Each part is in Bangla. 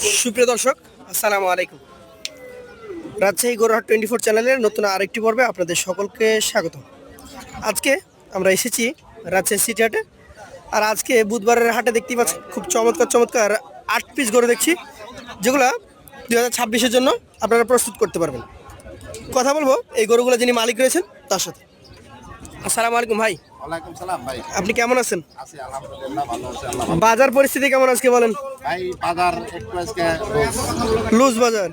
সুপ্রিয় দর্শক, আসসালামু আলাইকুম। রাজশাহী গোরহাট টোয়েন্টি ফোর চ্যানেলের নতুন আরেকটি পর্বে আপনাদের সকলকে স্বাগত আজকে আমরা এসেছি রাজশাহী সিটি হাটে। আর আজকে বুধবারের হাটে দেখতেই পাচ্ছি খুব চমৎকার চমৎকার আট পিস গরু দেখছি, যেগুলো দু হাজার জন্য আপনারা প্রস্তুত করতে পারবেন। কথা বলব এই গরুগুলো যিনি মালিক রয়েছেন, তার সাথে। আসসালামু আলাইকুম ভাই। ওয়ালাইকুম সালাম ভাই। আপনি কেমন আছেন? আছি আলহামদুলিল্লাহ ভালো আছি আল্লাহ বাজার পরিস্থিতি কেমন আজকে বলেন? ভাই বাজার একটু আজকে লুজ। বাজার।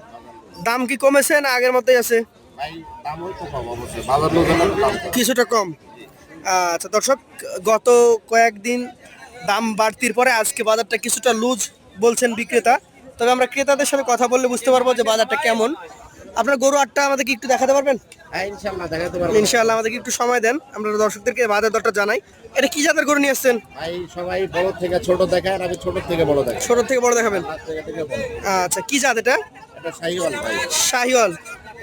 দাম কি কমেছে না আগের মতোই আছে? ভাই দাম ওই কম অবশ্যই। বাজার হলে দাম কম। কিছুটা কম। আচ্ছা দর্শক গত কয়েকদিন দাম বাড়তির পরে আজকে বাজারটা কিছুটা লুজ বলছেন বিক্রেতা। তবে আমরা ক্রেতাদের সাথে কথা বললে বুঝতে পারব যে বাজারটা কেমন। আপনার গরু আটটা আমাদেরকে একটু দেখাতে পারবেন? হ্যাঁ ইনশাআল্লাহ আমাদেরকে একটু সময় দেন আমরা দর্শকদেরকে বাজার দরটা জানাই। এটা কি জাতের গরু নিয়ে আসছেন? ভাই সবাই বড় থেকে ছোট দেখায় আমি ছোট থেকে বড় দেখাই। ছোট থেকে বড় দেখাবেন? আচ্ছা কি জাত এটা? এটা শাহিওয়াল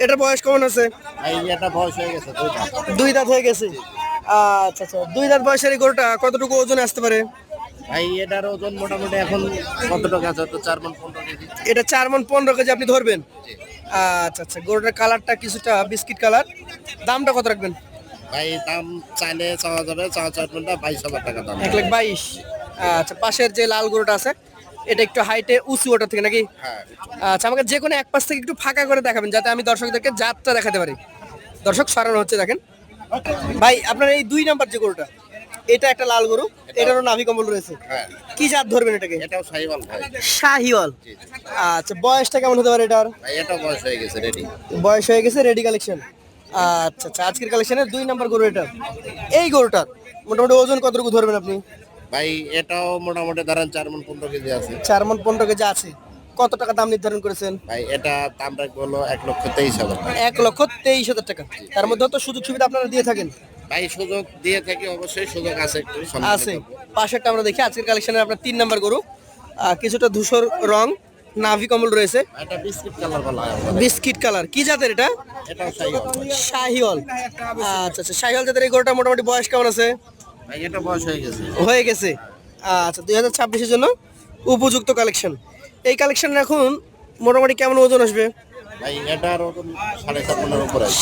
এটার বয়স কেমন আছে? ভাই এটা বয়স হয়ে গেছে দুই দাঁত। হয়ে গেছে। আচ্ছা আচ্ছা দুই দাঁত বয়সের এই গরুটা কতটুকু ওজন আসতে পারে? ভাই এটার ওজন মোটামুটি এখন কত টাকা আছে? তো চার মন পনেরো কেজি। এটা চার মন পনেরো কেজি আপনি ধরবেন? আচ্ছা আচ্ছা গরুটার কালারটা কিছুটা বিস্কিট কালার দামটা কত রাখবেন? ভাই দাম চাইলে চাওয়া যাবে চাওয়া চার মনটা বাইশ হাজার টাকা দাম। এক লাখ বাইশ। আচ্ছা পাশের যে লাল গরুটা আছে এটা একটু হাইটে উঁচু ওটা থেকে নাকি? হ্যাঁ। আচ্ছা আমাকে যে কোনো এক পাশ থেকে একটু ফাঁকা করে দেখাবেন যাতে আমি দর্শকদেরকে জাতটা দেখাতে পারি। দর্শক সরানো হচ্ছে দেখেন। ভাই আপনার এই দুই নাম্বার যে গরুটা এটা একটা লাল গরু এটারও নাভি কম্বল রয়েছে। হ্যাঁ। কি জাত ধরবেন এটাকে? এটাও শাহিওয়াল শাহিওয়াল। আচ্ছা বয়সটা কেমন হতে পারে এটার? ভাই এটা বয়স হয়ে গেছে রেডি বয়স হয়ে গেছে রেডি কালেকশন আচ্ছা আচ্ছা আজকের কালেকশনের দুই নাম্বার গরু এটা। এই গরুটার মোটামুটি ওজন কতটুকু ধরবেন আপনি? ভাই এটাও মোটামুটি ধরেন চার মন পনেরো কেজি আছে। চার মন পনেরো কেজি আছে। কত টাকা দাম নির্ধারণ করেছেন? ভাই এটা দাম রাখব হলো এক লক্ষ তেইশ হাজার টাকা। এক লক্ষ তেইশ হাজার টাকা। তার মধ্যে তো সুযোগ সুবিধা আপনারা দিয়ে থাকেন। ভাই সুযোগ দিয়ে থাকি অবশ্যই সুযোগ আছে একটু আছে। পাশেরটা আমরা দেখি আজকের কালেকশনের আপনার তিন নাম্বার গরু। আহ, কিছুটা ধূসর রং নাভি কমল রয়েছে। এটা বিস্কিট কালার বলা হয় আমাদের। বিস্কিট কালার কি জাতের এটা? এটাও শাহিওয়াল। ভাই। শাহিওয়াল। আচ্ছা আচ্ছা শাহিওয়াল জাতের এই গরুটা মোটামুটি বয়স কেমন আছে? ভাই এটা বয়স হয়ে গেছে। হয়ে গেছে। আচ্ছা দুই হাজার ছাব্বিশের জন্য উপযুক্ত কালেকশন এই কালেকশন এখন মোটামুটি কেমন ওজন আসবে?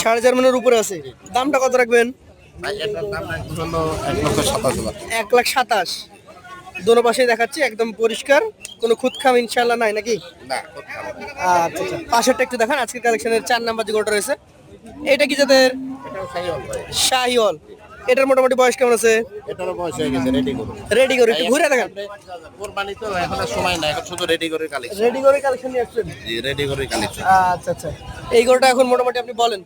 সাড়ে চার মনের উপরে। আছে। দামটা কত রাখবেন? এক লাখ সাতাশ। দোনো পাশেই দেখাচ্ছি একদম পরিষ্কার। কোনো খুদ খাম ইনশাল্লাহ নাই নাকি? আচ্ছা আচ্ছা। পাশেরটা একটু দেখান আজকের কালেকশনের চার নাম্বার যে গরুটা রয়েছে এটা কি যাদের শাহিওয়াল। এটার মোটামুটি বয়স কেমন আছে? এটারও বয়স হয়ে গেছে রেডি করুন রেডি করে একটু ঘুরে দেখান। কোরবানি তো এখন আর সময় নাই এখন শুধু রেডি করে কালেকশন রেডি করে কালেকশন নিয়ে আসছেন? জি রেডি করে কালেকশন আচ্ছা আচ্ছা। এই গরুটা এখন মোটামুটি আপনি বলেন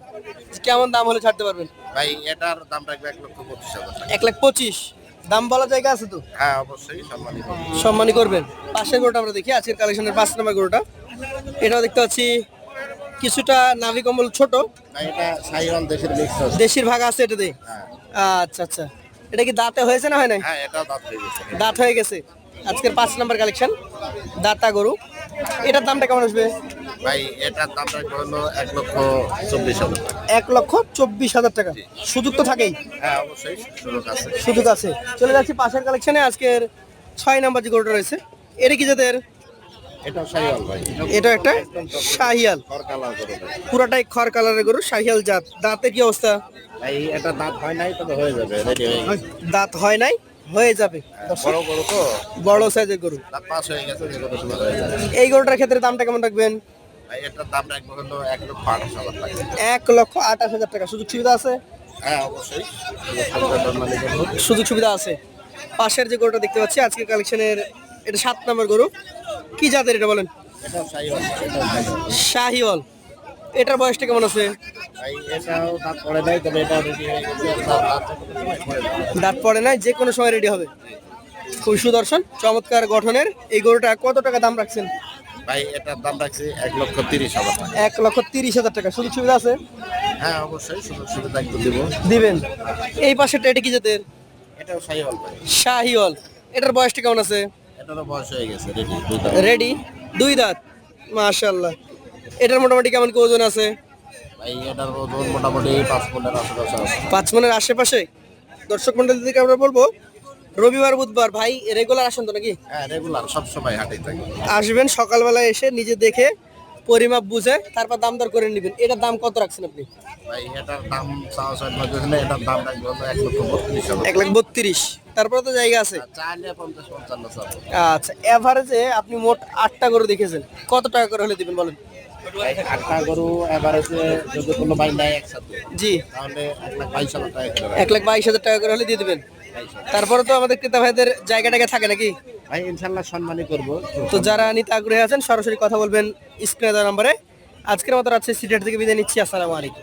কেমন দাম হলে ছাড়তে পারবেন? ভাই এটার দাম রাখবে এক লক্ষ পঁচিশ হাজার এক লাখ পঁচিশ। দাম বলা জায়গা আছে তো? হ্যাঁ অবশ্যই সম্মানিত। সম্মানই করবেন। পাশের গরুটা আমরা দেখি আজকের কালেকশনের পাঁচ নম্বর গরুটা। এটাও দেখতে পাচ্ছি কিছুটা নাভি কম্বল ছোট। দেশের ভাগ আছে এটাতে হ্যাঁ। আচ্ছা আচ্ছা। এটা কি দাঁতে হয়েছে না হয় নাই? হ্যাঁ দাঁত হয়ে গেছে। আজকের পাঁচ নাম্বার কালেকশন দাতা গরু। এটার দামটা কেমন আসবে? ভাই এটার দাম হলো এক লক্ষ চব্বিশ হাজার এক লক্ষ চব্বিশ হাজার টাকা। সুযোগ তো থাকেই। হ্যাঁ অবশ্যই সুযোগ আছে। সুযোগ আছে। চলে যাচ্ছি পাশের কালেকশনে। আজকের ছয় নাম্বার যে গরুটা রয়েছে এটা কি যাদের এটাও শাহিওয়াল ভাই। এটা একটা শাহিয়াল। পুরাটাই খড় কালারের গরু শাহিয়াল জাত। দাঁতের কি অবস্থা? ভাই এটা দাঁত হয় নাই তবে হয়ে যাবে রেডি হয়ে গেছে। দাঁত হয় নাই হয়ে যাবে। বড় বড় তো। বড় সাইজের গরু। দাঁত পাস হয়ে গেছে এই গরুটার ক্ষেত্রে দামটা কেমন রাখবেন? ভাই এটার দাম রাখব হলো এক লক্ষ আঠাশ হাজার টাকা। এক লক্ষ আঠাশ হাজার টাকা। সুযোগ সুবিধা আছে? হ্যাঁ অবশ্যই। সুযোগ সুবিধা আছে। পাশের যে গরুটা দেখতে পাচ্ছি আজকের কালেকশনের এটা সাত নম্বর গরু। কি জাতের এটা বলেন? শাহিওয়াল। এটার বয়সটা কেমন আছে? দাঁত পড়ে নাই যে কোনো সময় রেডি হবে। খুব সুদর্শন চমৎকার গঠনের। এই গরুটা কত টাকা দাম রাখছেন? ভাই এটার দাম রাখছি এক লক্ষ তিরিশ হাজার টাকা। এক লক্ষ তিরিশ হাজার টাকা। সুযোগ সুবিধা আছে? হ্যাঁ অবশ্যই সুযোগ সুবিধা একটু দিব। দিবেন। এই পাশেরটা এটা কি জাতের? এটাও শাহিওয়াল শাহিওয়াল। এটার বয়সটা কেমন আছে? এটারও বয়স হয়ে গেছে রেডি রেডি দুই দাঁত? মাশাল্লাহ এটার মোটামুটি কেমন কি ওজন আছে? ভাই এটার ওজন মোটামুটি পাঁচ পনেরো আশেপাশে আছে। পাঁচ মনের আশেপাশে? দর্শক মন্ডলীদেরকে আমরা বলব রবিবার বুধবার ভাই রেগুলার আসেন তো নাকি? হ্যাঁ রেগুলার সব সময় হাটেই থাকে। আসবেন সকালবেলায় এসে নিজে দেখে পরিমাপ বুঝে তারপর দাম দর করে নেবেন। এটার দাম কত রাখছেন আপনি? ভাই এটার দাম এটার এক লক্ষ বত্রিশ এক লাখ বত্রিশ। তারপরে তো জায়গা আছে। আচ্ছা এভারেজে আপনি মোট আটটা গরু দেখেছেন। কত টাকা করে হলে দিবেন বলেন? আটটা গরু এভারেজে যদি কোনো ভাই নেয় একসাথে। জি। তাহলে এক লাখ বাইশ হাজার টাকা করে। হলে দিয়ে দেবেন। তারপরে তো আমাদের ক্রেতা ভাইদের জায়গাটাকে থাকে নাকি? ভাই ইনশাল্লাহ সম্মানই করব। তো যারা নিতে আগ্রহী আছেন সরাসরি কথা বলবেন স্ক্রিনে দেওয়া নম্বরে। আজকের মতো রাজশাহী সিটেট থেকে বিদায় নিচ্ছি আসসালামু আলাইকুম।